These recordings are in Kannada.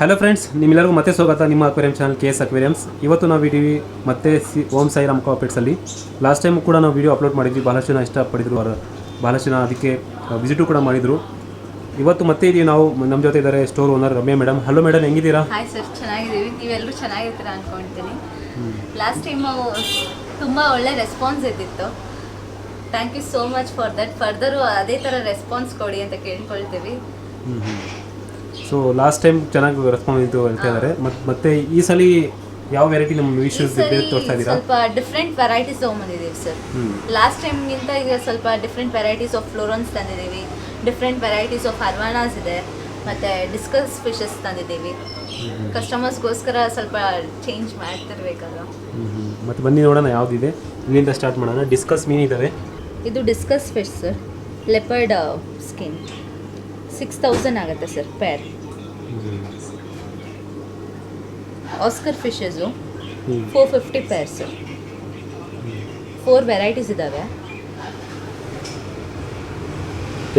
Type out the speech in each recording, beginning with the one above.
ಹಲೋ ಫ್ರೆಂಡ್ಸ್ ನಿಮ್ಮೆಲ್ಲರಿಗೂ ಮತ್ತೆ ಸ್ವಾಗತ ನಿಮ್ಮ aquarium channel K S aquariums ಇವತ್ತು ನಾವು ಇಡೀವಿ ಮತ್ತೆ ಸಿ ಓಂ ಸಾಯಿ ರಾಮ್ ಕಾಪೆಟ್ಸಲ್ಲಿ ಲಾಸ್ಟ್ ಟೈಮ್ ಕೂಡ ನಾವು ವಿಡಿಯೋ ಅಪ್ಲೋಡ್ ಮಾಡಿದ್ವಿ ಬಹಳಷ್ಟು ಜನ ಇಷ್ಟಪಡಿದ್ರು ಅವರು. ಬಹಳಷ್ಟು ಜನ ಅದಕ್ಕೆ ವಿಸಿಟು ಕೂಡ ಮಾಡಿದರು. ಇವತ್ತು ಮತ್ತೆ ಇದೀವಿ ನಾವು ನಮ್ಮ ಜೊತೆ ಇದ್ದಾರೆ store owner Ramya madam hello madam ಹೆಂಗಿದ್ದೀರಾ? Hi sir ಚೆನ್ನಾಗಿದ್ದೀವಿ. ನೀವೆಲ್ಲರೂ ಚೆನ್ನಾಗಿರ್ತೀರ ಅಂದ್ಕೊಳ್ತೀನಿ ಲಾಸ್ಟ್ ಟೈಮ್ ತುಂಬ ಒಳ್ಳೆ ರೆಸ್ಪಾನ್ಸ್ ಇದ್ದಿತ್ತು. Thank you so much for that further ಅದೇ ಥರ ರೆಸ್ಪಾನ್ಸ್ ಕೊಡಿ ಅಂತ ಕೇಳ್ಕೊಳ್ತೀವಿ. ಸೊ ಲಾಸ್ಟ್ ಟೈಮ್ ಚೆನ್ನಾಗಿ ರೆಸ್ಪಾಂಡ್ ಇತ್ತು ಅಂತ ಹೇಳಿದ್ರೆ ಮತ್ತು ಈ ಸಲ ಯಾವ ವೆರೈಟಿ ನಮ್ಮ ವಿಶ್ಯೂಸ್ ಬೇರೆ ತೋರಿಸ್ತಾ ಇದ್ದೀರಾ? ಸ್ವಲ್ಪ ಡಿಫ್ರೆಂಟ್ ವೆರೈಟೀಸ್ ತೊಗೊಂಬಂದಿದ್ದೀವಿ ಸರ್ ಲಾಸ್ಟ್ ಟೈಮ್ಗಿಂತ ಈಗ ಸ್ವಲ್ಪ ಡಿಫ್ರೆಂಟ್ ವೆರೈಟೀಸ್ ಆಫ್ ಫ್ಲೋರನ್ಸ್ ತಂದಿದ್ದೀವಿ. ಡಿಫ್ರೆಂಟ್ ವೆರೈಟೀಸ್ ಆಫ್ ಅರ್ವಾನಾಸ್ ಇದೆ. ಮತ್ತು ಡಿಸ್ಕಸ್ ಫಿಶಸ್ ತಂದಿದ್ದೀವಿ. ಕಸ್ಟಮರ್ಸ್ಗೋಸ್ಕರ ಸ್ವಲ್ಪ ಚೇಂಜ್ ಮಾಡ್ತಿರ್ಬೇಕಲ್ಲ ಮತ್ತೆ ಬನ್ನಿ ನೋಡೋಣ ಯಾವುದಿದೆ. ಇಲ್ಲಿಂದ ಸ್ಟಾರ್ಟ್ ಮಾಡೋಣ. ಡಿಸ್ಕಸ್ ಮೀನ್ ಇದ್ದಾವೆ ಇದು discus fish sir leopard skin six thousand ಆಗುತ್ತೆ sir pair Oscar fishes. Four fifty pair sir four varieties ಇದ್ದಾವೆ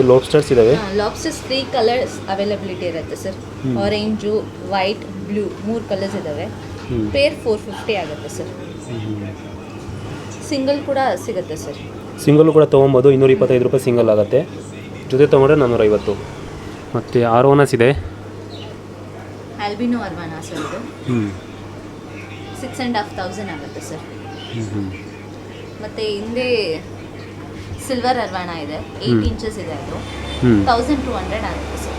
ಲಾಬ್ಸ್ಟರ್ಸ್ ಹಾ ಲಾಬ್ಸ್ಟರ್ಸ್ ತ್ರೀ ಕಲರ್ಸ್ ಅವೈಲಬಿಲಿಟಿ ಇರುತ್ತೆ ಸರ್. ಆರೆಂಜು ವೈಟ್ ಬ್ಲೂ ಮೂರು ಕಲರ್ಸ್ ಇದ್ದಾವೆ ಪೇರ್ ಫೋರ್ ಫಿಫ್ಟಿ ಆಗುತ್ತೆ ಸರ್ ಸಿಂಗಲ್ ಕೂಡ ಸಿಗುತ್ತೆ ಸರ್ ಸಿಂಗಲ್ ಕೂಡ ತೊಗೊಬೋದು. ಇನ್ನೂರ ಇಪ್ಪತ್ತೈದು ರೂಪಾಯಿ ಸಿಂಗಲ್ ಆಗುತ್ತೆ. ಜೊತೆ ತೊಗೊಂಡ್ರೆ ನಾನ್ನೂರೈವತ್ತು ಮತ್ತು ಆರೋನಸ್ ಇದೆ. ಆಲ್ಬಿನೋ ಅರ್ವಾನಾ ಸರ್ ಇದು? ಸಿಕ್ಸ್ ಆ್ಯಂಡ್ ಹಾಫ್ ತೌಸಂಡ್ ಆಗುತ್ತೆ ಸರ್ ಮತ್ತೆ ಹಿಂದೆ ಸಿಲ್ವರ್ ಅರ್ವಾಣ ಇದೆ. ಏಯ್ಟ್ ಇಂಚಸ್ ಇದೆ ಅದು. ತೌಸಂಡ್ ಟು ಹಂಡ್ರೆಡ್ ಆಗುತ್ತೆ ಸರ್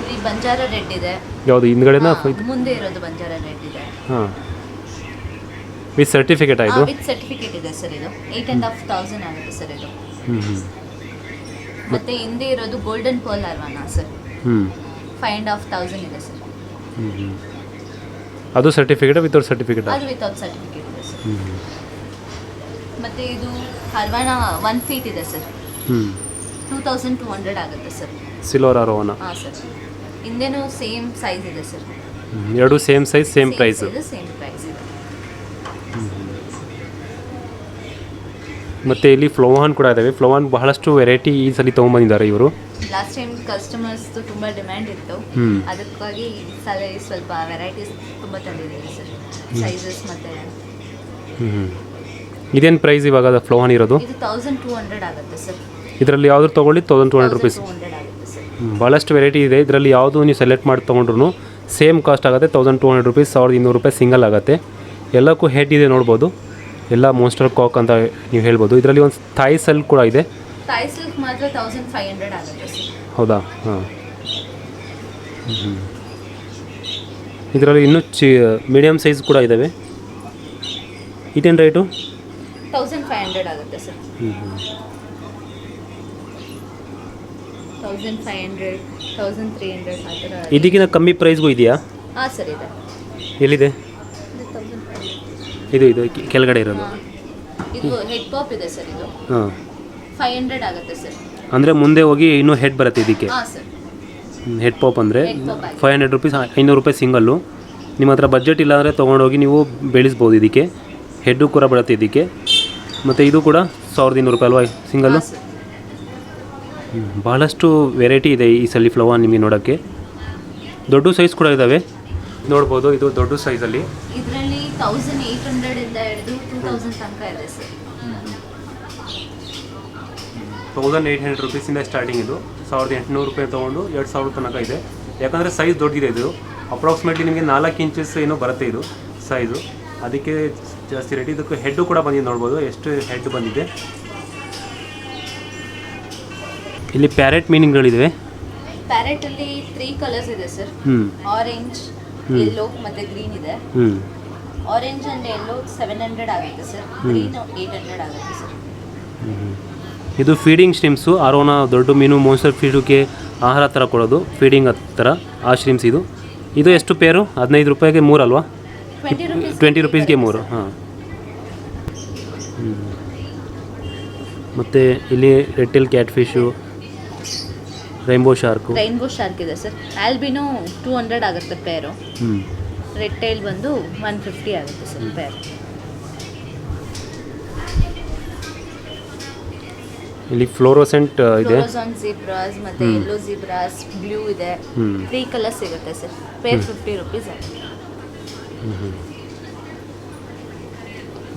ಇಲ್ಲಿ ಬಂಜಾರ ರೆಡ್ ಇದೆ. ಯಾವುದು ಹಿಂದ್ಗಡೆನ ಮುಂದೆ ಇರೋದು ಬಂಜಾರ ರೆಡ್ ಇದೆ. ವಿತ್ ಸರ್ಟಿಫಿಕೇಟ್ ಆಯಿತು ವಿತ್ ಸರ್ಟಿಫಿಕೇಟ್ ಇದೆ ಸರ್ ಇದು. ಏಯ್ಟ್ ಆ್ಯಂಡ್ ಹಾಫ್ ತೌಸಂಡ್ ಆಗುತ್ತೆ ಸರ್ ಇದು. ಹ್ಞೂ ಮತ್ತೆ ಹಿಂದೆ ಇರೋದು golden pearl arowana sir five and half thousand ಇದೆ ಸರ್ ಅದು ಸರ್ಟಿಫಿಕೇಟ್ ವಿತೌಟ್ ಸರ್ಟಿಫಿಕೇಟ್ ಅದು ವಿತೌಟ್ ಸರ್ಟಿಫಿಕೇಟ್ ಇದೆ ಸರ್ ಮತ್ತೆ ಇದು ಹರ್ವಾನ ಒನ್ ಫೀಟ್ ಇದೆ sir two thousand two hundred ಆಗುತ್ತೆ ಸರ್ ಸಿಲ್ವರ್ ಆರೋನ ಹಾಂ ಸರ್ ಹಿಂದೆನೂ ಸೇಮ್ ಸೈಜ್ ಇದೆ ಸರ್ ಎರಡು same size same price same price ಇದೆ ಮತ್ತು ಇಲ್ಲಿ ಫ್ಲೋವಾನ್ ಕೂಡ ಇದ್ದಾವೆ ಫ್ಲೋವಾನ್ ಬಹಳಷ್ಟು ವೆರೈಟಿ ಈ ಸಲ ತೊಗೊಂಬಂದಿದ್ದಾರೆ ಇವರು. ಲಾಸ್ಟ್ ಟೈಮ್ ಕಸ್ಟಮರ್ಸ್ ತುಂಬಾ ಡಿಮ್ಯಾಂಡ್ ಇತ್ತು. ಅದಕ್ಕಾಗಿ ಈ ಸಲ ಸ್ವಲ್ಪ ವೆರೈಟೀಸ್ ತುಂಬಾ ತಂದಿದ್ದೀವಿ ಸರ್ ಸೈಜಸ್ ಮತ್ತು ಹ್ಞೂ ಇದೇನು ಪ್ರೈಸ್ ಇವಾಗ ಫ್ಲೋವಾನ್ ಇರೋದು? ಇದು ತೌಸಂಡ್ ಟೂ ಹಂಡ್ರೆಡ್ ಆಗುತ್ತೆ ಸರ್ ಇದರಲ್ಲಿ ಯಾವ್ದು ತೊಗೊಳ್ಳಿ ತೌಸಂಡ್ ಟು ಹಂಡ್ರೆಡ್ ರುಪೀಸ್ ಭಾಳಷ್ಟು ವೆರೈಟಿ ಇದೆ. ಇದರಲ್ಲಿ ಯಾವುದು ನೀವು ಸೆಲೆಕ್ಟ್ ಮಾಡಿ ತೊಗೊಂಡ್ರು ಸೇಮ್ ಕಾಸ್ಟ್ ಆಗುತ್ತೆ ತೌಸಂಡ್ ಟೂ ಹಂಡ್ರೆಡ್ ರುಪೀಸ್ ಸಾವಿರದ ಇನ್ನೂರು ರೂಪಾಯಿ ಸಿಂಗಲ್ ಆಗುತ್ತೆ. ಎಲ್ಲಕ್ಕೂ ಹೆಡ್ ಇದೆ ನೋಡ್ಬೋದು. ಎಲ್ಲ ಮೋನ್ಸ್ಟರ್ ಕಾಕ್ ಅಂತ ನೀವು ಹೇಳ್ಬೋದು. ಇದರಲ್ಲಿ ಒಂದು ಥಾಯ್ ಸೆಲ್ ಕೂಡ ಇದೆ. ಥಾಯ್ ಸಿಲ್ಕ್ ಮಾತ್ರ ತೌಸಂಡ್ ಫೈವ್ ಹಂಡ್ರೆಡ್ ಆಗುತ್ತೆ ಸರ್. ಹೌದಾ? ಹಾಂ. ಇದರಲ್ಲಿ ಇನ್ನೂ ಚಿ ಮೀಡಿಯಮ್ ಸೈಜ್ ಕೂಡ ಇದ್ದಾವೆ ಇದೇನು ರೇಟು ತೌಸಂಡ್ ಫೈವ್ ಹಂಡ್ರೆಡ್ ಆಗುತ್ತೆ ಸರ್. ಹ್ಞೂ ಹ್ಞೂ thousand five hundred thousand three hundred ಆ ಥರ ಇದಕ್ಕಿಂತ ಕಮ್ಮಿ ಪ್ರೈಸ್ಗೂ ಇದೆಯಾ? ಹಾಂ ಸರ್ ಇದೆ. ಎಲ್ಲಿದೆ? ಇದು ಇದು ಕಿ- ಕೆಳಗಡೆ ಇರೋದು. ಹಾಂ ಇದು ಹೆಡ್ ಪಾಪ್ ಇದೆ ಸರ್ ಇದು. ಹಾಂ. ಫೈವ್ ಹಂಡ್ರೆಡ್ ಆಗುತ್ತೆ ಸರ್. ಅಂದರೆ ಮುಂದೆ ಹೋಗಿ ಇನ್ನೂ ಹೆಡ್ ಬರುತ್ತೆ ಇದಕ್ಕೆ? ಹಾಂ ಸರ್. ಹೆಡ್ ಪಾಪ್ ಅಂದರೆ Head pop ಆಗಿದೆ. ಫೈವ್ ಹಂಡ್ರೆಡ್ ರುಪೀಸ್ ಐನೂರು ರೂಪಾಯಿ ಸಿಂಗಲ್ಲು ನಿಮ್ಮ ಹತ್ರ ಬಜೆಟ್ ಇಲ್ಲ ಅಂದರೆ ತೊಗೊಂಡೋಗಿ ನೀವು ಬೆಳೆಸ್ಬೋದು ಇದಕ್ಕೆ. ಹೆಡ್ಡು ಕೂಡ ಬರುತ್ತೆ ಇದಕ್ಕೆ. ಮತ್ತು ಇದು ಕೂಡ ಸಾವಿರದ ಇನ್ನೂರು ರೂಪಾಯಿ ಅಲ್ವಾ ಸಿಂಗಲ್ಲು ಹಾಂ ಸರ್. ಭಾಳಷ್ಟು ವೆರೈಟಿ ಇದೆ ಈ ಸಲ ಫ್ಲವರ್ ನಿಮಗೆ ನೋಡೋಕ್ಕೆ. ದೊಡ್ಡ ಸೈಜ್ ಕೂಡ ಇದ್ದಾವೆ ನೋಡ್ಬೋದು ಇದು ದೊಡ್ಡ ಸೈಜಲ್ಲಿ ತೌಸಂಡ್ ಏಯ್ಟ್ ಹಂಡ್ರೆಡಿಂದ ಹಿಡಿದು ಟೂ ತೌಸಂಡ್ ತನಕ ಇದೆ ಸರ್. ತೌಸಂಡ್ ಏಯ್ಟ್ ಹಂಡ್ರೆಡ್ ರುಪೀಸಿಂದ ಸ್ಟಾರ್ಟಿಂಗ್ ಇದು ಸಾವಿರದ ಎಂಟುನೂರು ರೂಪಾಯಿ ತೊಗೊಂಡು ಎರಡು ಸಾವಿರ ತನಕ ಇದೆ. ಯಾಕಂದರೆ ಸೈಜ್ ದೊಡ್ಡದಿದೆ ಇದು. ಅಪ್ರಾಕ್ಸಿಮೇಟ್ಲಿ ನಿಮಗೆ ನಾಲ್ಕು ಇಂಚಸ್ ಏನೋ ಬರುತ್ತೆ ಇದು ಸೈಜು ಅದಕ್ಕೆ ಜಾಸ್ತಿ ರೇಟ್ ಇದಕ್ಕೆ ಹೆಡ್ಡು ಕೂಡ ಬಂದಿದೆ ನೋಡ್ಬೋದು. ಎಷ್ಟು ಹೆಡ್ ಬಂದಿದೆ. ಇಲ್ಲಿ ಪ್ಯಾರೆಟ್ ಮೀನಿಂಗ್ಗಳಿವೆ ಪ್ಯಾರೆಟಲ್ಲಿ ತ್ರೀ ಕಲರ್ಸ್ ಇದೆ ಸರ್. ಆರೆಂಜ್. ಯೆಲ್ಲೋ ಮತ್ತು ಗ್ರೀನ್ ಇದೆ. Orange and yellow seven hundred ಆಗುತ್ತೆ ಸರ್ ಗ್ರೀನ್ ಏಯ್ಟ್ ಹಂಡ್ರೆಡ್ ಆಗುತ್ತೆ ಸರ್ ಇದು ಫೀಡಿಂಗ್ ಸ್ಟ್ರೀಮ್ಸು ಆರೋನ ದೊಡ್ಡ ಮೀನು ಮೋನ್ಸ್ಟರ್ ಫೀಡುಗೆ ಆಹಾರ ಥರ ಕೊಡೋದು. ಫೀಡಿಂಗ್ ಥರ ಆ ಸ್ಟ್ರೀಮ್ಸ್ ಇದು. ಇದು ಎಷ್ಟು ಪೇರು ಹದಿನೈದು ರೂಪಾಯಿಗೆ ಮೂರು ಅಲ್ವಾ? ಟ್ವೆಂಟಿ ರುಪೀಸ್ಗೆ ಮೂರು ಹಾಂ. ಮತ್ತು ಇಲ್ಲಿ red tail cat fish rainbow shark rainbow shark ಇದೆ ಸರ್ ಆಲ್ಬಿನೋ ಟೂ ಹಂಡ್ರೆಡ್ ಆಗುತ್ತೆ ಪೇರು ಹ್ಞೂ ರೆಡ್ ಟೈಲ್ ಬಂದು ಒನ್ ಫಿಫ್ಟಿ ಆಗುತ್ತೆ ಸರ್ ಪೇರ್ ಇಲ್ಲಿ ಫ್ಲೋರೋಸೆಂಟ್ ಇದೆ? ಫ್ಲೋರೋಸನ್ ಝೀಬ್ರಾಸ್ ಮತ್ತೆ ಎಲ್ಲೋ ಯೆಲ್ಲೋ ಝೀಬ್ರಾಸ್ ಬ್ಲೂ ಇದೆ. ತ್ರೀ ಕಲರ್ ಸಿಗುತ್ತೆ ಸರ್ ಪೇರ್. ಫಿಫ್ಟಿ ರುಪೀಸ್ ಆಗುತ್ತೆ.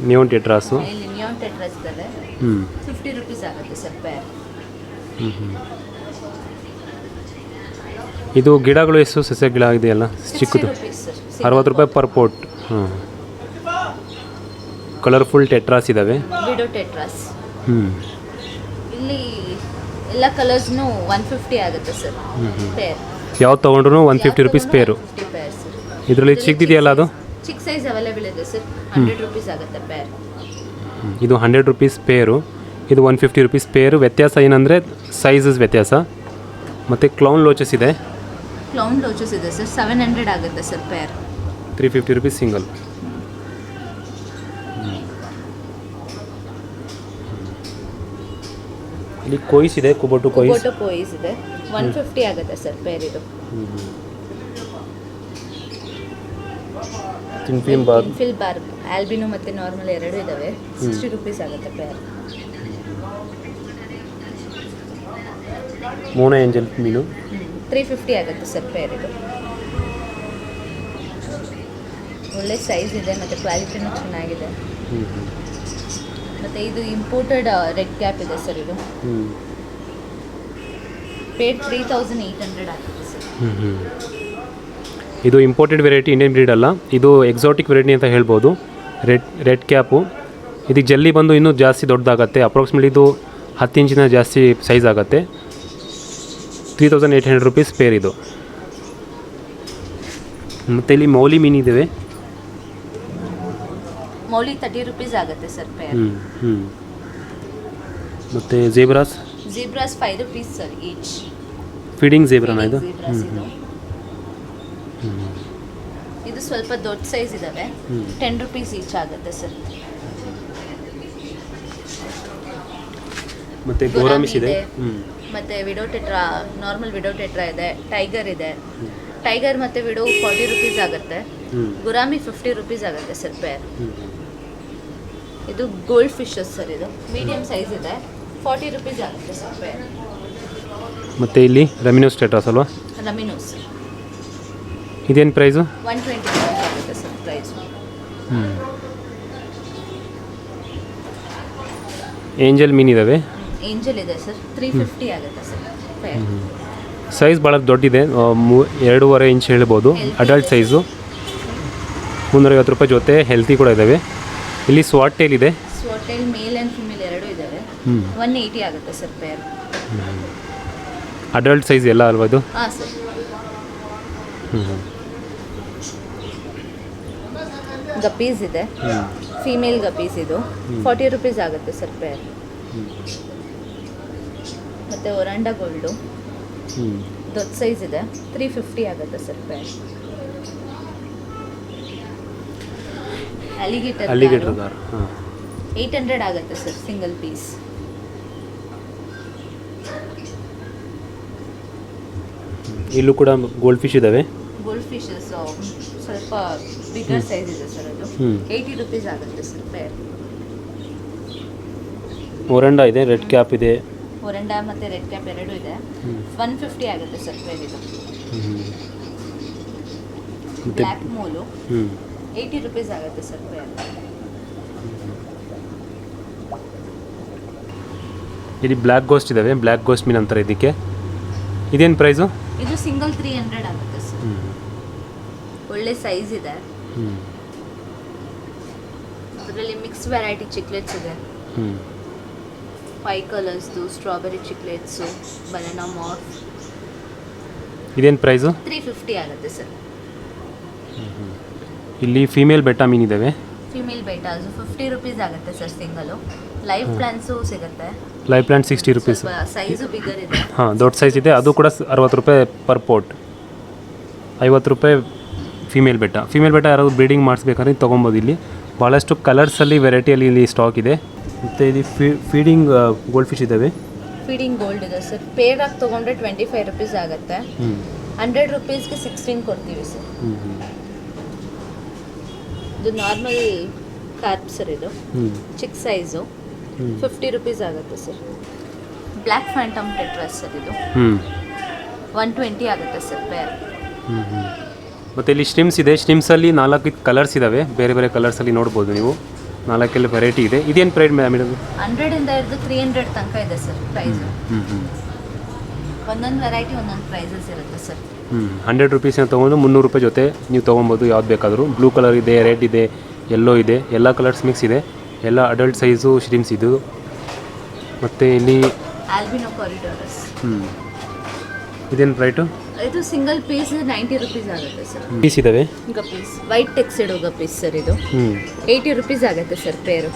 ನಿಯೋನ್ ಟೆಟ್ರಾಸು ಇಲ್ಲಿ ನಿಯೋನ್ ಟೆಟ್ರಾಸ್ ಇದೆ. ಫಿಫ್ಟಿ ರುಪೀಸ್ ಆಗುತ್ತೆ ಸರ್ ಪೇರ್ ಹ್ಞೂ ಹ್ಞೂ ಇದು ಗಿಡಗಳು ಎಷ್ಟು ಸಸ್ಯ ಗಿಡ ಇದೆಯಲ್ಲ? ಚಿಕ್ಕದು. ಅರವತ್ತು ರೂಪಾಯಿ ಪರ್ ಪೋಟ್. ಹಾಂ ಕಲರ್ಫುಲ್ ಟೆಟ್ರಾಸ್ ಇದ್ದಾವೆ ಬಿಡೋ ಟೆಟ್ರಾಸ್ ಹ್ಞೂ ಇಲ್ಲಿ ಎಲ್ಲ ಕಲರ್ಸ್ನು ಒನ್ ಫಿಫ್ಟಿ ಆಗುತ್ತೆ ಸರ್ ಪೇರ್ ಯಾವ್ದು ತೊಗೊಂಡ್ರು ಒನ್ ಫಿಫ್ಟಿ ರುಪೀಸ್ ಪೇರು ಇದರಲ್ಲಿ ಚಿಕ್ಕದಿದೆಯಲ್ಲ ಅದು? ಚಿಕ್ಕ ಸೈಜ್ ಅವೈಲೇಬಲ್ ಇದೆ ಸರ್ ಹಂಡ್ರೆಡ್ ರುಪೀಸ್ ಆಗುತ್ತೆ ಪೇರ್ ಇದು ಹಂಡ್ರೆಡ್ ರುಪೀಸ್ ಪೇರು ಇದು ಒನ್ ಫಿಫ್ಟಿ ರುಪೀಸ್ ಪೇರು ವ್ಯತ್ಯಾಸ ಏನಂದರೆ ಸೈಜಸ್ ವ್ಯತ್ಯಾಸ. ಮತ್ತು ಕ್ಲೌನ್ ಲೋಚಸ್ ಇದೆ. ಕ್ಲೌನ್ ಲೋಚಸ್ ಇದೆ ಸರ್. ಸೆವೆನ್ ಹಂಡ್ರೆಡ್ ಆಗುತ್ತೆ sir pair three fifty rupees single ಇಲ್ಲಿ ಕೊಯ್ಸ್ ಇದೆ ಕುಬೋಟು ಕೊಯ್ಸ್. ಫೋಟೋ ಪೋಯಿಸ್ ಇದೆ. ಒನ್ ಫಿಫ್ಟಿ ಆಗುತ್ತೆ ಸರ್ ಪೇರ್ ಇದು. ತಿನ್ಫಿನ್ ಬಾಗ್ ಫಿಲ್ ಬಾರ್ ಆಲ್ಬಿನೋ ಮತ್ತೆ ನಾರ್ಮಲ್ ಎರಡು ಇದಾವೆ. ಸಿಕ್ಸ್ಟಿ ರುಪೀಸ್ ಆಗುತ್ತೆ ಪೇರ್ ಮೋನ ಏಂಜಲ್ ಮೀನು. ತ್ರೀ ಫಿಫ್ಟಿ ಆಗುತ್ತೆ ಸರ್ ಪೇರಿದು. ಇದು ಒಳ್ಳೆ ಸೈಜ್ ಇದೆ ಮತ್ತು ಕ್ವಾಲಿಟಿನೂ ಚೆನ್ನಾಗಿದೆ. ಮತ್ತು ಇದು ಇಂಪೋರ್ಟೆಡ್ ರೆಡ್ ಕ್ಯಾಪ್ ಇದೆ ಸರ್ ಇದು. ಪೇಡ್ ತ್ರೀ ತೌಸಂಡ್ ಏಯ್ಟ್ ಹಂಡ್ರೆಡ್ ಆಗುತ್ತೆ ಸರ್. ಇದು ಇಂಪೋರ್ಟೆಡ್ ವೆರೈಟಿ ಇಂಡಿಯನ್ ಬ್ರೀಡ್ ಅಲ್ಲ. ಇದು ಎಕ್ಸಾಟಿಕ್ ವೆರೈಟಿ ಅಂತ ಹೇಳ್ಬೋದು. ರೆಡ್ ರೆಡ್ ಕ್ಯಾಪು ಇದಕ್ಕೆ ಜಲ್ಲಿ ಬಂದು ಇನ್ನೂ ಜಾಸ್ತಿ ದೊಡ್ಡದಾಗತ್ತೆ. ಅಪ್ರಾಕ್ಸಿಮೇಟ್ಲಿ ಇದು ಹತ್ತು ಇಂಚಿನ ಜಾಸ್ತಿ ಸೈಜ್ ಆಗುತ್ತೆ. Three thousand eight hundred rupees pair ಇದು. ಮತ್ತು ಇಲ್ಲಿ ಮೌಲಿ ಮೀನಿದ್ದಾವೆ ಮೌಲಿ ತರ್ಟಿ ರುಪೀಸ್ ಆಗುತ್ತೆ ಸರ್ ಪೇರ್ ಹ್ಞೂ ಹ್ಞೂ ಮತ್ತು zebras zebras five rupees sir each feeding ಜೇಬ್ರಾನ ಇದು? ಜೀಬ್ರಾಸ್ ಹ್ಞೂ ಇದು. ಇದು ಸ್ವಲ್ಪ ದೊಡ್ಡ ಸೈಜ್ ಇದಾವೆ. ಹ್ಞೂ ಟೆನ್ ರುಪೀಸ್ ಈಚ್ ಆಗುತ್ತೆ ಸರ್. ಮತ್ತು ಗುಲಾಬಿ ಗೋರಾಮಿಸ್ ಇದೆ ಇದೆ. ಹ್ಞೂ ಮತ್ತೆ widow tetra normal widow tetra ಇದೆ ಟೈಗರ್ ಇದೆ. ಟೈಗರ್ ಮತ್ತೆ ವಿಡೋ ಫಾರ್ಟಿ ರುಪೀಸ್ ಆಗುತ್ತೆ. ಗುರಾಮಿ ಫಿಫ್ಟಿ ರುಪೀಸ್ ಆಗುತ್ತೆ ಸರ್ ಪೇರ್ ಇದು ಗೋಲ್ಡ್ ಫಿಶಸ್ ಸರ್ ಇದು. ಮೀಡಿಯಂ ಸೈಜ್ ಇದೆ. ಫಾರ್ಟಿ ರುಪೀಸ್ ಆಗುತ್ತೆ ಸರ್ ಪೇರ್ ಮತ್ತು ಇಲ್ಲಿ ರೆಮಿನೋಸ್ ಟೆಟ್ರಾಸ್ ಅಲ್ವಾ? ರಮಿನೋಸ್ ಇದೇನು ಪ್ರೈಸು ಒನ್ ಟ್ವೆಂಟಿ ಆಗುತ್ತೆ ಸರ್ ಪ್ರೈಸ್ ಏಂಜಲ್ ಮೀನ್ ಇದ್ದಾವೆ ಏಂಜಲ್ ಇದೆ ಸರ್. ತ್ರೀ ಫಿಫ್ಟಿ ಆಗುತ್ತೆ ಸರ್. ಸೈಜ್ ಭಾಳ ದೊಡ್ಡಿದೆ. ಮೂ ಎರಡೂವರೆ ಇಂಚ್ ಹೇಳ್ಬೋದು. ಅಡಲ್ಟ್ ಸೈಜು ಮುನ್ನೂರೈವತ್ತು ರೂಪಾಯಿ ಜೊತೆ ಹೆಲ್ತಿ ಕೂಡ ಇದ್ದಾವೆ ಇಲ್ಲಿ ಸ್ವಾಟ್ ಟೇಲ್ ಇದೆ. ಸ್ವಟೈಲ್ ಮೇಲ್ ಆ್ಯಂಡ್ ಫಿಮೇಲ್ ಎರಡೂ ಇದ್ದಾವೆ ಒನ್ ಏಯ್ಟಿ ಆಗುತ್ತೆ ಸರ್ ಪೇರ್ ಅಡಲ್ಟ್ ಸೈಜ್ ಎಲ್ಲ ಅಲ್ವಾ ಇದು? ಹಾಂ ಸರ್. ಗಪ್ಪೀಸ್ ಇದೆ. ಫೀಮೇಲ್ ಗಪ್ಪೀಸ್ ಇದು. ಫಾರ್ಟಿ ರುಪೀಸ್ ಆಗುತ್ತೆ ಸರ್ ಪೇರ್ ಮತ್ತು ಒರಾಂಡ ಗೋಲ್ಡು. ದೊಡ್ಡ ಸೈಜ್ ಇದೆ. ತ್ರೀ ಫಿಫ್ಟಿ ಆಗುತ್ತೆ sir pair alligator alligator eight hundred ಆಗುತ್ತೆ ಸರ್ ಸಿಂಗಲ್ ಪೀಸ್ ಇಲ್ಲೂ ಕೂಡ ಗೋಲ್ಡ್ ಫಿಶ್ ಇದಾವೆ. ಗೋಲ್ಡ್ ಫಿಶಸ್ ಸ್ವಲ್ಪ ಬಿಗರ್ ಸೈಜ್ ಇದೆ ಸರ್ ಅದು. ಏಯ್ಟಿ ರುಪೀಸ್ ಆಗುತ್ತೆ ಸರ್ ಪೇರ್ ಮೊರಂಡ ಇದೆ ರೆಡ್ ಕ್ಯಾಪ್ ಇದೆ. ಒರಂಡ ಮತ್ತು ರೆಡ್ ಕ್ಯಾಪ್ ಎರಡೂ ಇದೆ. ಒನ್ ಫಿಫ್ಟಿ ಆಗುತ್ತೆ ಸರ್ ಪೇರ್ ಇದು. ಬ್ಲ್ಯಾಕ್ ಮೂಲು ಏಯ್ಟಿ ರುಪೀಸ್ ಆಗುತ್ತೆ ಸರ್ ಪೇರ್ ಇಲ್ಲಿ ಬ್ಲ್ಯಾಕ್ ಗೋಸ್ಟ್ ಇದಾವೆ. ಬ್ಲ್ಯಾಕ್ ಗೋಸ್ಟ್ ಮೀನ್ ಅಂತಾರೆ ಇದಕ್ಕೆ. ಇದೇನು ಪ್ರೈಸು ಇದು ಸಿಂಗಲ್ ತ್ರೀ ಹಂಡ್ರೆಡ್ ಆಗುತ್ತೆ ಸರ್. ಒಳ್ಳೆ ಸೈಜ್ ಇದೆ. ಅದರಲ್ಲಿ ಮಿಕ್ಸ್ ವೆರೈಟಿ ಚಿಕ್ಲೆಟ್ಸ್ ಇದೆ. ಹ್ಞೂ ಫೈ ಕಲರ್ಸ್ದು ಸ್ಟ್ರಾಬೆರಿ ಚಿಕ್ಲೆಟ್ಸು ಬನಾನಾ ಮಾಫ್ ಇದೇನು ಪ್ರೈಸು ತ್ರೀ ಫಿಫ್ಟಿ ಆಗುತ್ತೆ ಸರ್ ಇಲ್ಲಿ ಫೀಮೇಲ್ ಬೆಟ್ಟ ಮೀನ್ ಇದ್ದಾವೆ ಫಿಮೇಲ್ ಬೈಟಾಸು ಫಿಫ್ಟಿ ರುಪೀಸ್ ಆಗುತ್ತೆ ಸರ್ ಸಿಂಗಲು ಲೈಫ್ ಪ್ಲಾನ್ಸು ಸಿಗುತ್ತೆ. Life plant sixty rupees size bigger ಇದೆ. ಹಾಂ ದೊಡ್ಡ ಸೈಜ್ ಇದೆ. ಅದು ಕೂಡ ಅರವತ್ತು ರೂಪಾಯಿ ಪರ್ ಪೋರ್ಟ್ ಐವತ್ತು ರೂಪಾಯಿ ಫಿಮೇಲ್ ಬೆಟ್ಟ ಫಿಮೇಲ್ ಬೆಟ್ಟ ಯಾರಾದ್ರು ಬ್ರೀಡಿಂಗ್ ಮಾಡಿಸ್ಬೇಕಂದ್ರೆ ತೊಗೊಬೋದು ಇಲ್ಲಿ. ಭಾಳಷ್ಟು ಕಲರ್ಸಲ್ಲಿ ವೆರೈಟಿಯಲ್ಲಿ ಇಲ್ಲಿ ಸ್ಟಾಕ್ ಇದೆ. ಮತ್ತು ಇಲ್ಲಿ ಫೀಡಿಂಗ್ ಗೋಲ್ಡ್ ಫಿಶ್ ಇದ್ದಾವೆ ಫೀಡಿಂಗ್ ಗೋಲ್ಡ್ ಇದೆ ಸರ್. ಪೇರ್ ಆಗಿ ತೊಗೊಂಡ್ರೆ ಟ್ವೆಂಟಿ ಫೈವ್ ರುಪೀಸ್ ಆಗುತ್ತೆ ಹಂಡ್ರೆಡ್ ರುಪೀಸ್ಗೆ ಸಿಕ್ಸ್ಟೀನ್ ಕೊಡ್ತೀವಿ ಸರ್. ಇದು ನಾರ್ಮಲ್ ಕಾರ್ಪ್ ಸರ್ ಇದು. ಚಿಕ್ಕ ಸೈಜು ಫಿಫ್ಟಿ ರುಪೀಸ್ ಆಗುತ್ತೆ sir. Black phantom tetras sir ಇದು. ಒನ್ ಟ್ವೆಂಟಿ ಆಗುತ್ತೆ ಸರ್ ಪೇರ್ ಮತ್ತು ಇಲ್ಲಿ ಸ್ಟಿಮ್ಸ್ ಇದೆ. ಸ್ಟಿಮ್ಸಲ್ಲಿ ನಾಲ್ಕು ಕಲರ್ಸ್ ಇದಾವೆ. ಬೇರೆ ಬೇರೆ ಕಲರ್ಸಲ್ಲಿ ನೋಡ್ಬೋದು ನೀವು. ನಾಲ್ಕೆಲ್ಲ ವೆರೈಟಿ ಇದೆ. ಇದೇನು ಪ್ರೈಡ್ ಮೇಡಮ್ ಹಂಡ್ರೆಡಿಂದ ಹಿಡಿದು ತ್ರೀ ಹಂಡ್ರೆಡ್ ತನಕ ಇದೆ ಸರ್ ಪ್ರೈಸ್ ಒಂದೊಂದು ವೆರೈಟಿ ಒಂದೊಂದು ಪ್ರೈಸಸ್ ಇರುತ್ತೆ ಸರ್ ಹ್ಞೂ ಹಂಡ್ರೆಡ್ ರುಪೀಸ್ನ ತೊಗೊಂಡು ಮುನ್ನೂರು ರೂಪಾಯಿ ಜೊತೆ ನೀವು ತೊಗೊಬೋದು ಯಾವ್ದು ಬೇಕಾದರೂ. ಬ್ಲೂ ಕಲರ್ ಇದೆ ರೆಡ್ ಇದೆ ಎಲ್ಲೋ ಇದೆ ಎಲ್ಲ ಕಲರ್ಸ್ ಮಿಕ್ಸ್ ಇದೆ. ಎಲ್ಲ ಅಡಲ್ಟ್ ಸೈಜು ಶ್ರೀಮ್ಸ್ ಇದು. ಮತ್ತು ಇಲ್ಲಿ ಆಲ್ಬಿನೋ ಕಾರಿಡಾರ್ಸ್ ಹ್ಞೂ ಇದೇನು ಪ್ರೈಟು ಇದು ಸಿಂಗಲ್ ಪೀಸ್ ನೈಂಟಿ ರುಪೀಸ್ ಆಗುತ್ತೆ ಸರ್ ಪೀಸ್ ಇದಾವೆ? Guppies white tuxedo guppies sir ಇದು. ಏಯ್ಟಿ ರುಪೀಸ್ ಆಗುತ್ತೆ ಸರ್ ಪೇರು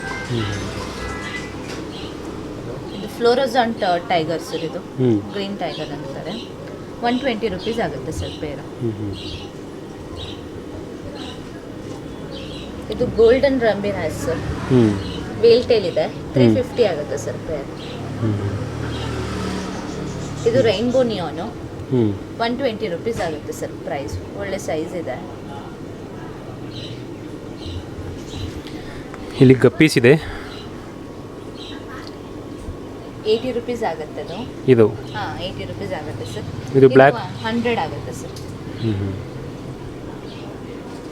ಇದು ಫ್ಲೋರೋಜಾಂಟ್ ಟೈಗರ್ ಸರ್ ಇದು. ಗ್ರೀನ್ ಟೈಗರ್ ಅಂತಾರೆ. ಒನ್ ಟ್ವೆಂಟಿ ರುಪೀಸ್ ಆಗುತ್ತೆ ಸರ್ ಪೇರು ಇದು ಗೋಲ್ಡನ್ ರಂಬಿನ ಸರ್ ವೇಲ್ ಟೇಲ್ ಇದೆ. ತ್ರೀ. ಫಿಫ್ಟಿ ಆಗುತ್ತೆ ಸರ್ ಪೇರ್ ಇದು rainbow neon one twenty rupees ಆಗುತ್ತೆ ಸರ್ ಪ್ರೈಸ್ ಒಳ್ಳೆ ಸೈಜ್ ಇದೆ. ಇಲ್ಲಿ ಗಪ್ಪೀಸ್ ಇದೆ. ಏಯ್ಟಿ ರುಪೀಸ್ ಆಗುತ್ತೆ ಅದು. ಇದು. ಹಾಂ ಏಯ್ಟಿ ರುಪೀಸ್ ಆಗುತ್ತೆ ಸರ್. ಇದು ಬ್ಲ್ಯಾಕ್ ಹಂಡ್ರೆಡ್ ಆಗುತ್ತೆ ಸರ್.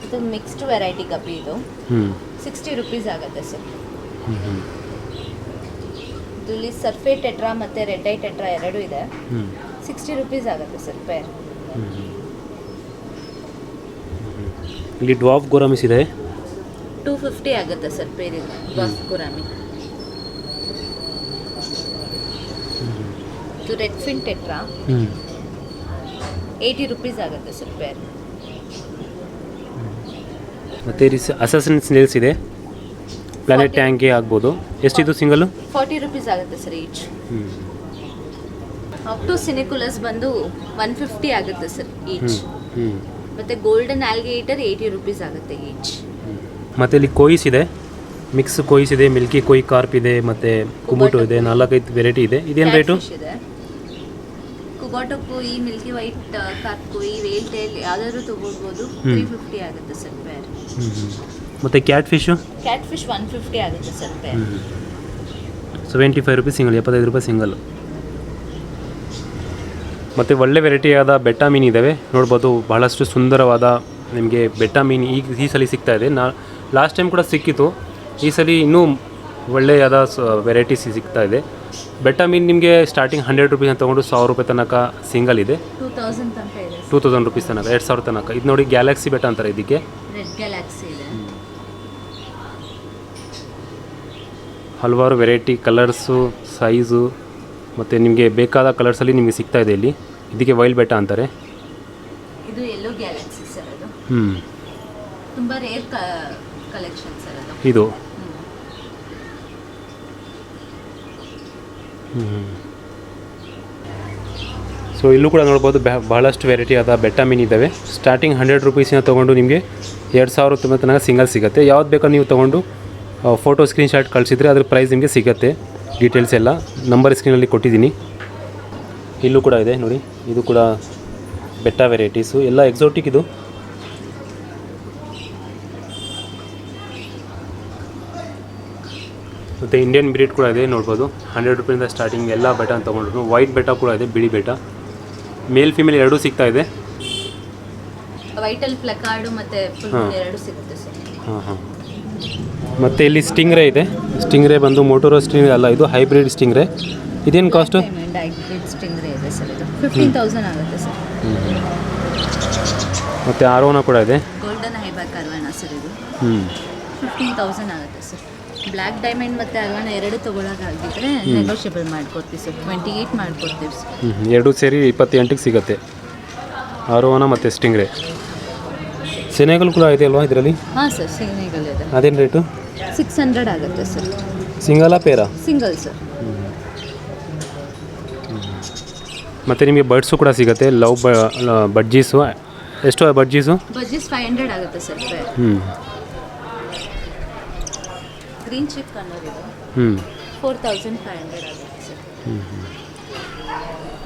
ಇದು ಮಿಕ್ಸ್ಡ್ ವೆರೈಟಿ ಕಪಿ ಇದು. ಸಿಕ್ಸ್ಟಿ ರುಪೀಸ್ ಆಗುತ್ತೆ ಸರ್. ಇದರಲ್ಲಿ ಸರ್ಫೆ ಟೆಟ್ರಾ ಮತ್ತು ರೆಡ್ ಐ ಟೆಟ್ರಾ ಎರಡೂ ಇದೆ. ಸಿಕ್ಸ್ಟಿ ರುಪೀಸ್ ಆಗುತ್ತೆ ಸರ್ ಪೇರ್ ಇಲ್ಲಿ ಡ್ವಾಫ್ ಗುರಾಮಿಸ್ ಇದೆ. ಟೂ ಫಿಫ್ಟಿ ಆಗುತ್ತೆ ಸರ್ ಪೇರ್ ಡ್ವಾಫ್ ಗುರಾಮಿ ಇದು red fin tetra eighty rupees ಆಗುತ್ತೆ ಸರ್ ಪೇರ್ ಮತ್ತು ರಿಸ್ ಅಸಸನ್ ಸ್ನೇಲ್ಸ್ ಇದೆ. ಪ್ಲಾನೆಟ್. ಟ್ಯಾಂಕ್ಗೆ ಆಗ್ಬೋದು. ಎಷ್ಟಿದು ಸಿಂಗಲ್ಲು ಫಾರ್ಟಿ ರುಪೀಸ್ ಆಗುತ್ತೆ ಸರ್ ಈಚ್ ಹ್ಞೂ ಅಪ್ ಟು ಸಿನಿಕುಲಸ್ ಬಂದು ಒನ್ ಫಿಫ್ಟಿ ಆಗುತ್ತೆ ಸರ್ ಈಚ್ ಮತ್ತೆ ಗೋಲ್ಡನ್ ಆಲ್ಗೇಟರ್ ಏಯ್ಟಿ ರುಪೀಸ್ ಆಗುತ್ತೆ ಈಚ್ ಮತ್ತೆ ಇಲ್ಲಿ ಕೊಯ್ಸ್ ಇದೆ. ಮಿಕ್ಸ್ ಕೊಯ್ಸ್ ಇದೆ ಮಿಲ್ಕಿ ಕೊಯ್ ಕಾರ್ಪ್ ಇದೆ ಮತ್ತು ಕುಬುಟು ಇದೆ ನಾಲ್ಕೈದು ವೆರೈಟಿ ಇದೆ. ಇದೇನು ರೇಟು ಇದೆ. ಕುಬಾಟೋ koi milky white carp koi veil tail ಯಾವ್ದಾದ್ರು ತಗೋಬೋದು. ಹ್ಮ್. ತ್ರೀ ಫಿಫ್ಟಿ ಆಗುತ್ತೆ ಸರ್ ಪೇರ್ ಮತ್ತು cat fish cat fish one fifty ಆಗುತ್ತೆ sir pair seventy five rupees single ಎಪ್ಪತ್ತೈದು ರೂಪಾಯಿ ಸಿಂಗಲ್ ಮತ್ತು ಒಳ್ಳೆ ವೆರೈಟಿಯಾದ ಬೆಟ್ಟ ಮೀನು ಇದ್ದಾವೆ ನೋಡ್ಬೋದು ಬಹಳಷ್ಟು ಸುಂದರವಾದ ನಿಮಗೆ ಬೆಟ್ಟ ಮೀನು ಈಗ ಈ ಸಲ ಸಿಗ್ತಾ ಇದೆ. ನಾ ಲಾಸ್ಟ್ ಟೈಮ್ ಕೂಡ ಸಿಕ್ಕಿತ್ತು. ಈ ಸಲ ಇನ್ನೂ ಒಳ್ಳೆಯಾದ ವೆರೈಟೀಸ್ ಸಿಗ್ತಾ ಇದೆ. ಬೆಟ್ಟ ಮೀನು ನಿಮಗೆ ಸ್ಟಾರ್ಟಿಂಗ್ ಹಂಡ್ರೆಡ್ ರುಪೀಸ್ ತೊಗೊಂಡು ಸಾವಿರ ರೂಪಾಯಿ ತನಕ ಸಿಂಗಲ್ ಇದೆ. ಟೂ ತೌಸಂಡ್ ರುಪೀಸ್ ತನಕ ಎರಡು ಸಾವಿರ ತನಕ. ಇದು ನೋಡಿ ಗ್ಯಾಲಕ್ಸಿ ಬೆಟ್ಟ ಅಂತಾರೆ ಇದಕ್ಕೆ. ಹಲವಾರು ವೆರೈಟಿ ಕಲರ್ಸು ಸೈಜು ಮತ್ತು ನಿಮಗೆ ಬೇಕಾದ ಕಲರ್ಸಲ್ಲಿ ನಿಮಗೆ ಸಿಗ್ತಾ ಇದೆ ಇಲ್ಲಿ. ಇದಕ್ಕೆ ವೈಲ್ಡ್ ಬೆಟ್ಟ ಅಂತಾರೆ. ಇದು ಎಲ್ಲೋ ಗ್ಯಾಲಕ್ಸಿ ಸರ್ ಅದು. ಹ್ಞೂ ತುಂಬ ರೇರ್ ಕಲೆಕ್ಷನ್ ಸರ್ ಅದು. ಇದು. ಸೊ ಇಲ್ಲೂ ಕೂಡ ನೋಡ್ಬೋದು ಬಹ- ಬಹಳಷ್ಟು ವೆರೈಟಿ ಆದ ಬೆಟ್ಟ ಮೀನು ಇದ್ದಾವೆ ಸ್ಟಾರ್ಟಿಂಗ್ ಹಂಡ್ರೆಡ್ ರುಪೀಸಿನ ತೊಗೊಂಡು ನಿಮಗೆ ಎರಡು ಸಾವಿರ ತುಂಬ ತನಕ ಸಿಂಗಲ್ ಸಿಗುತ್ತೆ. ಯಾವ್ದು ಬೇಕೋ ನೀವು ತೊಗೊಂಡು ಫೋಟೋ ಸ್ಕ್ರೀನ್ಶಾಟ್ ಕಳಿಸಿದ್ರೆ ಅದ್ರ ಪ್ರೈಸ್ ನಿಮಗೆ ಸಿಗುತ್ತೆ. ಡೀಟೇಲ್ಸ್ ಎಲ್ಲ. ನಂಬರ್ ಸ್ಕ್ರೀನಲ್ಲಿ ಕೊಟ್ಟಿದ್ದೀನಿ. ಇಲ್ಲೂ ಕೂಡ ಇದೆ ನೋಡಿ. ಇದು ಕೂಡ ಬೆಟ್ಟ ವೆರೈಟೀಸು ಎಲ್ಲ ಎಕ್ಸೋಟಿಕ್ ಇದು. ಮತ್ತು ಇಂಡಿಯನ್ ಬ್ರೀಡ್ ಕೂಡ ಇದೆ ನೋಡ್ಬೋದು. ಹಂಡ್ರೆಡ್ ರುಪೀಸಿಂದ ಸ್ಟಾರ್ಟಿಂಗ್ ಎಲ್ಲ ಬೆಟ್ಟ ಅಂತ ತೊಗೊಂಡ್ರು ವೈಟ್ ಬೆಟ್ಟ ಕೂಡ ಇದೆ ಬಿಳಿ ಬೆಟ್ಟ. ಮೇಲ್ ಫಿಮೇಲ್ ಎರಡೂ ಸಿಗ್ತಾ ಇದೆ. ವೈಟಲ್ ಪ್ಲಕಾರ್ಡು ಮತ್ತು ಫುಲ್ ಹಾ. ಹಾಂ ಹಾಂ. ಮತ್ತು ಇಲ್ಲಿ ಸ್ಟಿಂಗ್ರೇ ಇದೆ. ಸ್ಟಿಂಗ್ರೇ ಬಂದು ಮೋಟೋರೋ ಸ್ಟಿಂಗ್ರೇ ಅಲ್ಲ ಇದು ಹೈಬ್ರಿಡ್ ಸ್ಟಿಂಗ್ರೇ. ಇದೇನು ಕಾಸ್ಟು ಮತ್ತು ಆರೋನ ಕೂಡ ಇದೆ. Golden high back arowana sir ಇದು. ಫಿಫ್ಟೀನ್ ತೌಸಂಡ್ ಆಗುತ್ತೆ ಸರ್. ಬ್ಲ್ಯಾಕ್ ಡೈಮಂಡ್ ಮತ್ತು ಅರ್ವಾಣ ಎರಡು ತೊಗೊಳೋದಾಗಿದ್ದರೆ ನೆಗೋಷಿಯಬಲ್ ಮಾಡ್ಕೊಡ್ತೀವಿ ಸರ್. ಟ್ವೆಂಟಿ ಏಯ್ಟ್ ಮಾಡ್ಕೊಡ್ತೀವಿ ಸರ್. ಎರಡೂ ಸೇರಿ ಇಪ್ಪತ್ತೆಂಟಿಗೆ ಸಿಗುತ್ತೆ. ಆರೋನ ಮತ್ತು ಸ್ಟಿಂಗ್ರೇ. ಸೆನೆಗಲ್ ಕೂಡ ಇದೆ ಅಲ್ವಾ ಇದರಲ್ಲಿ? ಹಾಂ ಸರ್ ಇದೆ ಅದೇನು ರೇಟು? ಸಿಕ್ಸ್ ಹಂಡ್ರೆಡ್ ಆಗುತ್ತೆ ಸರ್ ಸಿಂಗಲ್ ಪೇರಾ ಸಿಂಗಲ್ ಸರ್ ಮತ್ತು ನಿಮಗೆ ಬರ್ಡ್ಸು ಕೂಡ ಸಿಗುತ್ತೆ ಲವ್ ಬ ಬಡ್ಜೀಸು ಎಷ್ಟು ಬಡ್ಜೀಸು ಬಜ್ಜೀಸ್ ಫೈವ್ ಹಂಡ್ರೆಡ್ ಆಗುತ್ತೆ ಸರ್ ಹ್ಞೂ ಗ್ರೀನ್ ಚಿಕ್ ಅನ್ನೋದು ಹ್ಞೂ ಫೋರ್ ತೌಸಂಡ್ ಫೈವ್ ಹಂಡ್ರೆಡ್ ಆಗುತ್ತೆ ಸರ್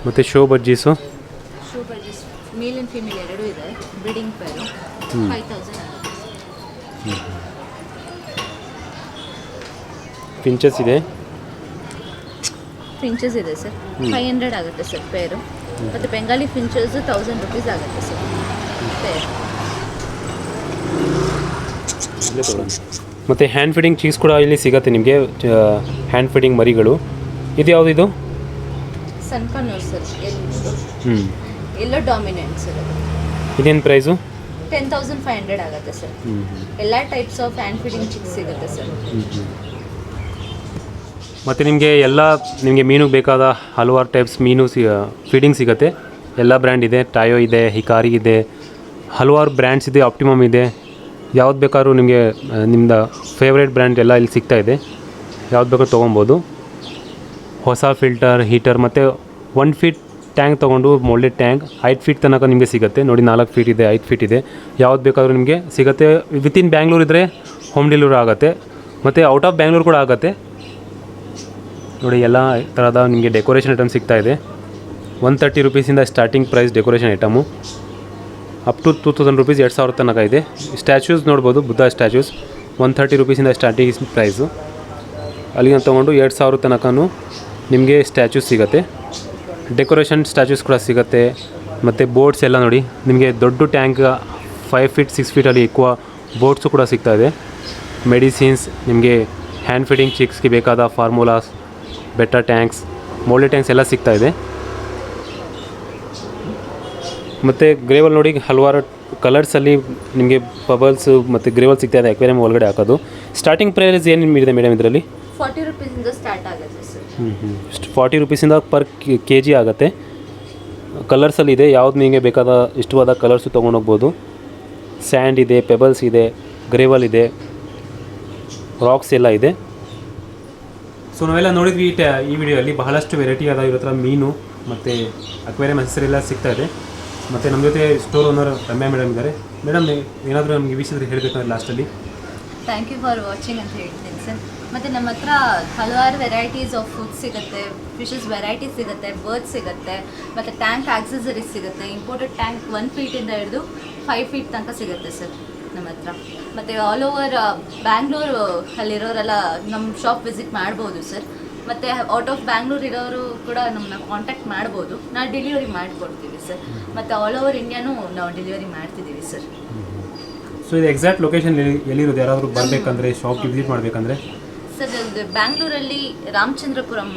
ಮತ್ತು show budgies show budgies male and female ಎರಡೂ ಇದೆ. Breeding pair. ಫೈವ್ ತೌಸಂಡ್ ಆಗುತ್ತೆ ಪಿಂಚಸ್ ಇದೆ? ಫಿಂಚಸ್ ಇದೆ ಸರ್ ಫೈವ್ ಹಂಡ್ರೆಡ್ ಆಗುತ್ತೆ ಸರ್ ಪೇರು ಮತ್ತು ಬೆಂಗಾಲಿ ಫಿಂಚಸ್ ತೌಸಂಡ್ ರುಪೀಸ್ ಆಗುತ್ತೆ ಸರ್ ಪೇರ್ ಮತ್ತು ಹ್ಯಾಂಡ್ ಫೀಡಿಂಗ್ ಚೀಸ್ ಕೂಡ ಇಲ್ಲಿ ಸಿಗುತ್ತೆ ನಿಮಗೆ ಹ್ಯಾಂಡ್ ಫೀಡಿಂಗ್ ಮರಿಗಳು. ಇದು ಯಾವುದು ಇದು? ಸನ್ಕನೂರ್ ಸರ್ ಎಲ್ಲೋ ಹ್ಞೂ ಎಲ್ಲೋ ಡಾಮಿನೆಂಟ್ ಸರ್ ಇದೇನು price ten thousand five hundred ಆಗುತ್ತೆ ಸರ್ ಎಲ್ಲ types of hand feeding chicks ಸಿಗುತ್ತೆ ಸರ್ ಮತ್ತು ನಿಮಗೆ ಎಲ್ಲ ನಿಮಗೆ ಮೀನಿಗೆ ಬೇಕಾದ ಹಲವಾರು ಟೈಪ್ಸ್ ಮೀನು ಸಿ ಫೀಡಿಂಗ್ ಸಿಗುತ್ತೆ. ಎಲ್ಲ ಬ್ರ್ಯಾಂಡ್ ಇದೆ. ಟಾಯೋ ಇದೆ ಹಿಕಾರಿ ಇದೆ. ಹಲವಾರು ಬ್ರ್ಯಾಂಡ್ಸ್ ಇದೆ ಆಪ್ಟಿಮಮ್ ಇದೆ. ಯಾವ್ದು ಬೇಕಾದ್ರೂ ನಿಮಗೆ ನಿಮ್ಮದು ಫೇವ್ರೇಟ್ ಬ್ರ್ಯಾಂಡ್ ಎಲ್ಲ ಇಲ್ಲಿ ಸಿಗ್ತಾ ಇದೆ. ಯಾವ್ದು ಬೇಕಾದ್ರೂ ತೊಗೊಬೋದು. ಹೊಸ ಫಿಲ್ಟರ್ ಹೀಟರ್ ಮತ್ತು ಒನ್ ಫೀಟ್ ಟ್ಯಾಂಕ್ ತೊಗೊಂಡು ಒಳ್ಳೆ ಟ್ಯಾಂಕ್ ಐದು ಫೀಟ್ ತನಕ ನಿಮಗೆ ಸಿಗುತ್ತೆ. ನೋಡಿ ನಾಲ್ಕು ಫೀಟ್ ಇದೆ ಐದು ಫೀಟ್ ಇದೆ. ಯಾವ್ದು ಬೇಕಾದ್ರೂ ನಿಮಗೆ ಸಿಗುತ್ತೆ. ವಿತಿನ್ ಬ್ಯಾಂಗ್ಳೂರ್ ಇದ್ದರೆ ಹೋಮ್ ಡೆಲಿವರಿ ಆಗುತ್ತೆ. ಮತ್ತು ಔಟ್ ಆಫ್ ಬ್ಯಾಂಗ್ಳೂರು ಕೂಡ ಆಗುತ್ತೆ. ನೋಡಿ, ಎಲ್ಲ ಥರದ ನಿಮಗೆ ಡೆಕೋರೇಷನ್ ಐಟಮ್ ಸಿಗ್ತಾ ಇದೆ. One thirty ರುಪೀಸಿಂದ starting price decoration item up to two thousand rupees ಎರಡು ಸಾವಿರ ತನಕ ಇದೆ. ಸ್ಟ್ಯಾಚ್ಯೂಸ್ ನೋಡ್ಬೋದು, ಬುದ್ಧ ಸ್ಟ್ಯಾಚ್ಯೂಸ್ ಒನ್ ತರ್ಟಿ ರುಪೀಸಿಂದ ಸ್ಟಾರ್ಟಿಂಗ್ ಪ್ರೈಸು ಅಲ್ಲಿಗೆ ತೊಗೊಂಡು ಎರಡು ಸಾವಿರ ತನಕನೂ ನಿಮಗೆ ಸ್ಟ್ಯಾಚ್ಯೂಸ್ ಸಿಗುತ್ತೆ. ಡೆಕೋರೇಷನ್ ಸ್ಟ್ಯಾಚ್ಯೂಸ್ ಕೂಡ ಸಿಗುತ್ತೆ. ಮತ್ತು ಬೋಟ್ಸ್ ಎಲ್ಲ ನೋಡಿ, ನಿಮಗೆ ದೊಡ್ಡ ಟ್ಯಾಂಕ್ ಫೈವ್ ಫೀಟ್ ಸಿಕ್ಸ್ ಫೀಟಲ್ಲಿ ಇಕ್ಕುವ ಬೋಟ್ಸು ಕೂಡ ಸಿಗ್ತಾಯಿದೆ ಮೆಡಿಸಿನ್ಸ್ ನಿಮಗೆ ಹ್ಯಾಂಡ್ ಫೀಡಿಂಗ್ ಚಿಕ್ಸ್ಗೆ ಬೇಕಾದ ಫಾರ್ಮುಲಾಸ್ ಬೆಟರ್ ಟ್ಯಾಂಕ್ಸ್ ಮೋಲ್ಡೆ ಟ್ಯಾಂಕ್ಸ್ ಎಲ್ಲ ಸಿಗ್ತಾ ಇದೆ. ಮತ್ತು ಗ್ರೇವಲ್ ನೋಡಿ ಹಲವಾರು ಕಲರ್ಸಲ್ಲಿ ನಿಮಗೆ ಬಬಲ್ಸ್ ಮತ್ತು ಗ್ರೇವಲ್ ಸಿಗ್ತಾ ಇದೆ ಅಕ್ವೇರಿಯಂ ಒಳಗಡೆ ಹಾಕೋದು. ಸ್ಟಾರ್ಟಿಂಗ್ ಪ್ರೈಸ್ ಏನು ಇದೆ ಮೇಡಮ್ ಇದರಲ್ಲಿ? ಫಾರ್ಟಿ ರುಪೀಸಿಂದ ಸ್ಟಾರ್ಟ್ ಆಗುತ್ತೆ ಹ್ಞೂ ಹ್ಞೂ ಫಾರ್ಟಿ ರುಪೀಸಿಂದ ಪರ್ ಕೆ ಜಿ ಆಗುತ್ತೆ. ಕಲರ್ಸಲ್ಲಿ ಇದೆ ಯಾವ್ದು ನಿಮಗೆ ಬೇಕಾದ ಇಷ್ಟವಾದ ಕಲರ್ಸು ತೊಗೊಂಡೋಗ್ಬೋದು ಸ್ಯಾಂಡ್ ಇದೆ ಪೆಬಲ್ಸ್ ಇದೆ ಗ್ರೇವಲ್ ಇದೆ ರಾಕ್ಸ್ ಎಲ್ಲ ಇದೆ. ಸೊ ನಾವೆಲ್ಲ ನೋಡಿದ್ವಿ, ಈ ಈ ವಿಡಿಯೋಲ್ಲಿ ಬಹಳಷ್ಟು ವೆರೈಟಿ ಆದ ಇರೋ ಥರ ಮೀನು ಮತ್ತು ಅಕ್ವೇರಿಯಂ ಹೆಸರೆಲ್ಲ ಸಿಗ್ತಾ ಇದೆ. ಮತ್ತು ನಮ್ಮ ಜೊತೆ ಸ್ಟೋರ್ ಓನರ್ ರಮ್ಯಾ ಮೇಡಮ್ ಇದ್ದಾರೆ. ಮೇಡಮ್ ಏನಾದರೂ ನಮಗೆ ವಿಷಯದಲ್ಲಿ ಹೇಳಬೇಕಂದ್ರೆ ಲಾಸ್ಟಲ್ಲಿ ಥ್ಯಾಂಕ್ ಯು ಫಾರ್ ವಾಚಿಂಗ್ ಅಂತ ಹೇಳ್ತೀನಿ ಸರ್ ಮತ್ತು ನಮ್ಮ ಹತ್ರ ಹಲವಾರು ವೆರೈಟೀಸ್ ಆಫ್ ಫುಡ್ ಸಿಗುತ್ತೆ. ಫಿಶಸ್ ವೆರೈಟಿ ಸಿಗುತ್ತೆ ಬರ್ಡ್ಸ್ ಸಿಗುತ್ತೆ, ಮತ್ತು ಟ್ಯಾಂಕ್ ಆಕ್ಸಸರೀಸ್ ಸಿಗುತ್ತೆ. ಇಂಪೋರ್ಟೆಡ್ ಟ್ಯಾಂಕ್ ಒನ್ ಫೀಟಿಂದ ಹಿಡಿದು ಫೈವ್ ಫೀಟ್ ತನಕ ಸಿಗುತ್ತೆ ಸರ್ ನಮ್ಮ ಹತ್ರ. ಮತ್ತು ಆಲ್ ಓವರ್ ಬ್ಯಾಂಗ್ಳೂರು ಅಲ್ಲಿರೋರೆಲ್ಲ ನಮ್ಮ ಶಾಪ್ ವಿಸಿಟ್ ಮಾಡ್ಬೋದು ಸರ್ ಮತ್ತು ಔಟ್ ಆಫ್ ಬ್ಯಾಂಗ್ಳೂರ್ ಇರೋರು ಕೂಡ ನಮ್ಮನ್ನ ಕಾಂಟ್ಯಾಕ್ಟ್ ಮಾಡ್ಬೋದು. ನಾವು ಡೆಲಿವರಿ ಮಾಡಿಕೊಡ್ತೀವಿ ಸರ್ ಮತ್ತು ಆಲ್ ಓವರ್ ಇಂಡಿಯಾನೂ ನಾವು ಡೆಲಿವರಿ ಮಾಡ್ತಿದ್ದೀವಿ ಸರ್ ಸೊ ಇದು ಎಕ್ಸಾಕ್ಟ್ ಲೊಕೇಶನ್ ಎಲ್ಲಿರೋದು ಯಾರಾದರೂ ಬರಬೇಕಂದ್ರೆ ಶಾಪ್ಗೆ ವಿಸಿಟ್ ಮಾಡಬೇಕಂದ್ರೆ? ಸರ್ ಇದು ಬ್ಯಾಂಗ್ಳೂರಲ್ಲಿ ರಾಮಚಂದ್ರಪುರಂ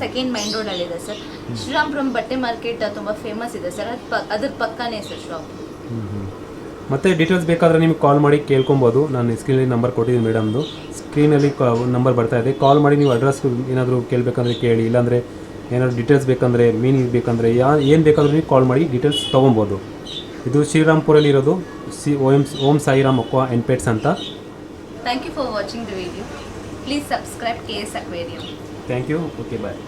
ಸೆಕೆಂಡ್ ಮೈನ್ ರೋಡಲ್ಲಿದೆ ಸರ್ ಶ್ರೀರಾಮ್ಪುರಂ ಬಟ್ಟೆ ಮಾರ್ಕೆಟ್ ತುಂಬ ಫೇಮಸ್ ಇದೆ ಸರ್ ಅದು ಪ ಅದ್ರ ಪಕ್ಕನೇ ಸರ್ ಶಾಪ್ ಮತ್ತೆ ಡೀಟೇಲ್ಸ್ ಬೇಕಾದರೆ ನಿಮಗೆ ಕಾಲ್ ಮಾಡಿ ಕೇಳ್ಕೊಬೋದು. ನಾನು ಸ್ಕ್ರೀನಲ್ಲಿ ನಂಬರ್ ಕೊಟ್ಟಿದ್ದೀನಿ ಮೇಡಮ್ದು ಸ್ಕ್ರೀನಲ್ಲಿ ನಂಬರ್ ಬರ್ತಾ ಇದೆ. ಕಾಲ್ ಮಾಡಿ ನೀವು ಅಡ್ರೆಸ್ ಏನಾದರೂ ಕೇಳಬೇಕಂದ್ರೆ ಕೇಳಿ ಇಲ್ಲಾಂದರೆ ಏನಾದರೂ ಡೀಟೇಲ್ಸ್ ಬೇಕಂದರೆ ಮೀನಿಂಗ್ ಬೇಕಂದರೆ ಯಾ ಏನು ಬೇಕಾದರೂ ನೀವು ಕಾಲ್ ಮಾಡಿ ಡೀಟೇಲ್ಸ್ ತೊಗೊಬೋದು. ಇದು ಶ್ರೀರಾಮ್ಪುರಲ್ಲಿ ಇರೋದು. C Om Om Sairam aqua n pets ಅಂತ. Thank you for watching the video please subscribe K S aquarium thank you okay bye